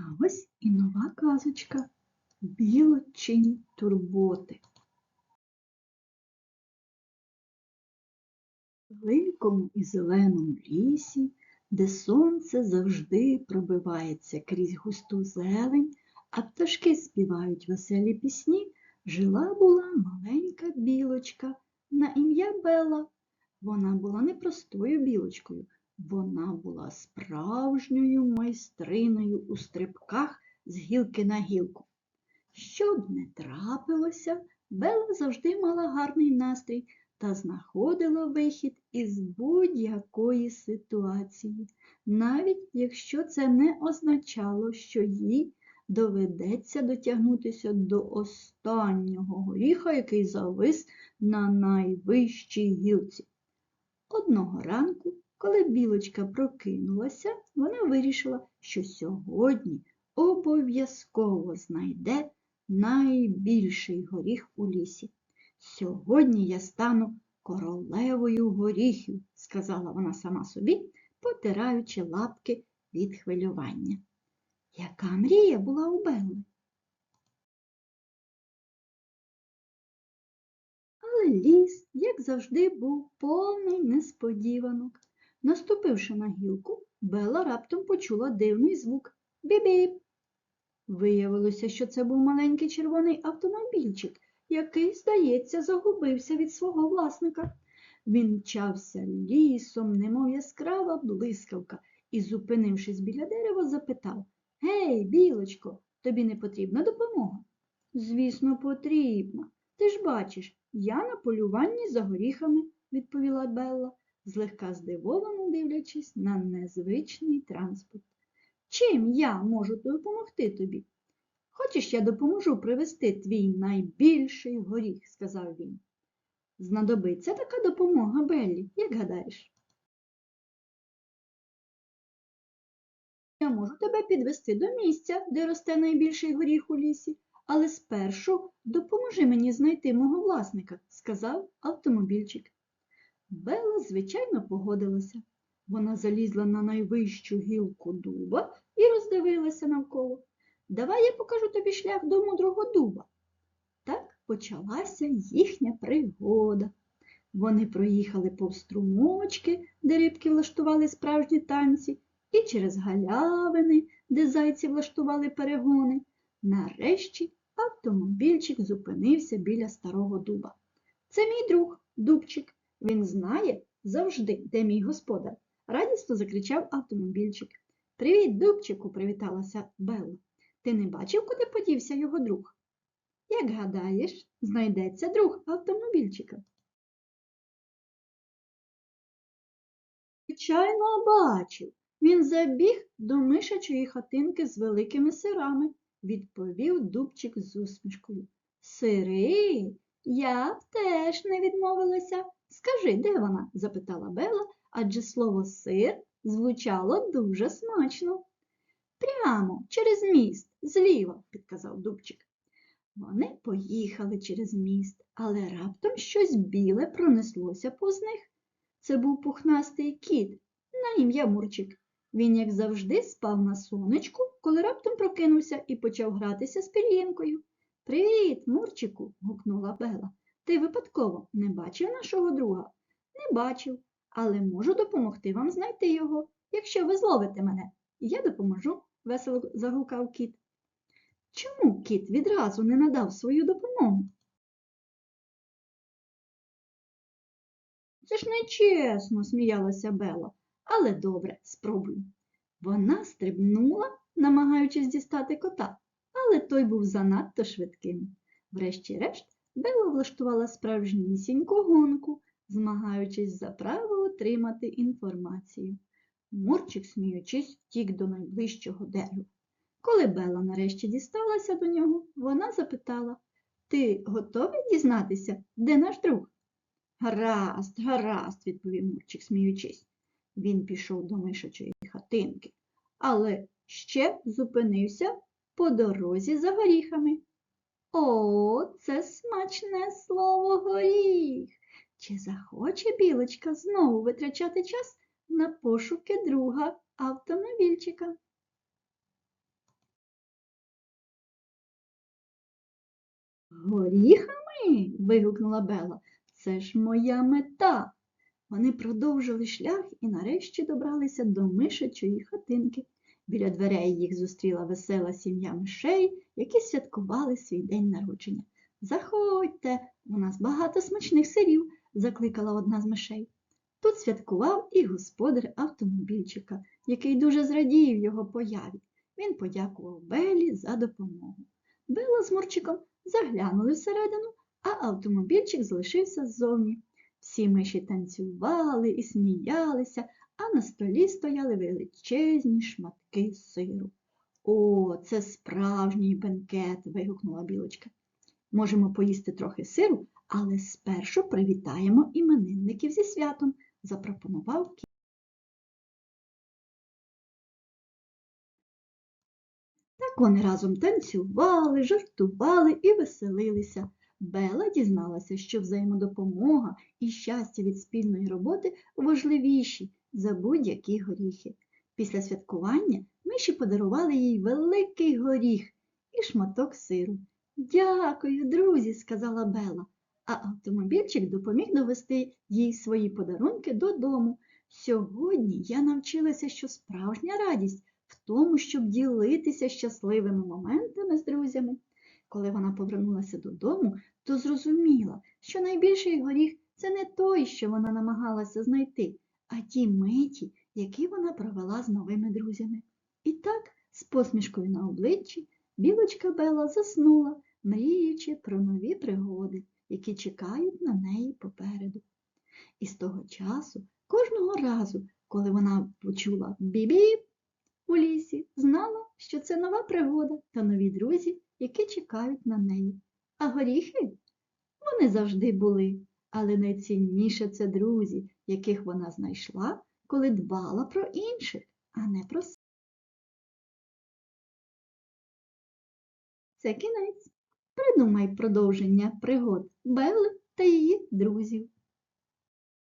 А ось і нова казочка Білочині турботи. В великому і зеленому лісі, де сонце завжди пробивається крізь густу зелень, а пташки співають веселі пісні, жила була маленька білочка на ім'я Бела. Вона була не простою білочкою, вона була справжньою майстриною у стрибках з гілки на гілку. Що б не трапилося, Бела завжди мала гарний настрій та знаходила вихід із будь-якої ситуації, навіть якщо це не означало, що їй доведеться дотягнутися до останнього горіха, який завис на найвищій гілці. Одного ранку, коли білочка прокинулася, вона вирішила, що сьогодні обов'язково знайде найбільший горіх у лісі. Сьогодні я стану королевою горіхів, сказала вона сама собі, потираючи лапки від хвилювання. Яка мрія була у Белли? Але ліс, як завжди, був повний несподіванок. Наступивши на гілку, Бела раптом почула дивний звук бі-біп. Виявилося, що це був маленький червоний автомобільчик, який, здається, загубився від свого власника. Він мчався лісом, немов яскрава блискавка, і, зупинившись біля дерева, запитав Гей, білочко, тобі не потрібна допомога? Звісно, потрібна. Ти ж бачиш, я на полюванні за горіхами, відповіла Белла, злегка здивовано дивлячись на незвичний транспорт. Чим я можу допомогти тобі? Хочеш, я допоможу привезти твій найбільший горіх, сказав він. Знадобиться така допомога, Беллі, як гадаєш? Я можу тебе підвести до місця, де росте найбільший горіх у лісі, але спершу допоможи мені знайти мого власника, сказав автомобільчик. Белла, звичайно, погодилася. Вона залізла на найвищу гілку дуба і роздивилася навколо. Давай я покажу тобі шлях до мудрого дуба. Так почалася їхня пригода. Вони проїхали струмочки, де рибки влаштували справжні танці, і через галявини, де зайці влаштували перегони. Нарешті автомобільчик зупинився біля старого дуба. Це мій друг, дубчик. Він знає завжди, де мій господар, радісно закричав автомобільчик. Привіт, дубчику, привіталася Белла. Ти не бачив, куди подівся його друг? Як гадаєш, знайдеться друг автомобільчика. Звичайно, бачив. Він забіг до мишачої хатинки з великими сирами, відповів дубчик з усмішкою. Сири? Я б теж не відмовилася. Скажи, де вона? запитала Бела, адже слово сир звучало дуже смачно. Прямо через міст, зліва, підказав дубчик. Вони поїхали через міст, але раптом щось біле пронеслося повз них. Це був пухнастий кіт на ім'я Мурчик. Він, як завжди, спав на сонечку, коли раптом прокинувся і почав гратися з пір'їнкою. Привіт, Мурчику, гукнула Бела. Ти випадково не бачив нашого друга? Не бачив, але можу допомогти вам знайти його, якщо ви зловите мене. Я допоможу, весело загукав кіт. Чому кіт відразу не надав свою допомогу? Це ж нечесно, сміялася Бела. Але добре, спробую. Вона стрибнула, намагаючись дістати кота, але той був занадто швидким. Врешті-решт, Бела влаштувала справжнісіньку гонку, змагаючись за право отримати інформацію. Мурчик, сміючись, втік до найближчого дерева. Коли Бела нарешті дісталася до нього, вона запитала Ти готовий дізнатися, де наш друг? Гаразд, гаразд, відповів Мурчик, сміючись. Він пішов до мишачої хатинки, але ще зупинився по дорозі за горіхами. О, це смачне слово горіх. Чи захоче білочка знову витрачати час на пошуки друга автомобільчика? Горіхами. вигукнула Бела. Це ж моя мета. Вони продовжили шлях і нарешті добралися до мишачої хатинки. Біля дверей їх зустріла весела сім'я мишей які святкували свій день народження. Заходьте, у нас багато смачних сирів, закликала одна з мишей. Тут святкував і господар автомобільчика, який дуже зрадів його появі. Він подякував Белі за допомогу. Бела з Мурчиком заглянули всередину, а автомобільчик залишився ззовні. Всі миші танцювали і сміялися, а на столі стояли величезні шматки сиру. О, це справжній бенкет, вигукнула білочка. Можемо поїсти трохи сиру, але спершу привітаємо іменинників зі святом, запропонував кіт. Так вони разом танцювали, жартували і веселилися. Бела дізналася, що взаємодопомога і щастя від спільної роботи важливіші за будь-які горіхи. Після святкування миші подарували їй великий горіх і шматок сиру. Дякую, друзі, сказала Бела, а автомобільчик допоміг довести їй свої подарунки додому. Сьогодні я навчилася, що справжня радість в тому, щоб ділитися щасливими моментами з друзями. Коли вона повернулася додому, то зрозуміла, що найбільший горіх це не той, що вона намагалася знайти, а ті миті, які вона провела з новими друзями. І так, з посмішкою на обличчі, білочка Бела заснула, мріючи про нові пригоди, які чекають на неї попереду. І з того часу, кожного разу, коли вона почула бі-біп у лісі, знала, що це нова пригода та нові друзі, які чекають на неї. А горіхи вони завжди були, але найцінніше це друзі, яких вона знайшла, коли дбала про інших, а не про себе. Це кінець. Придумай продовження пригод Белли та її друзів.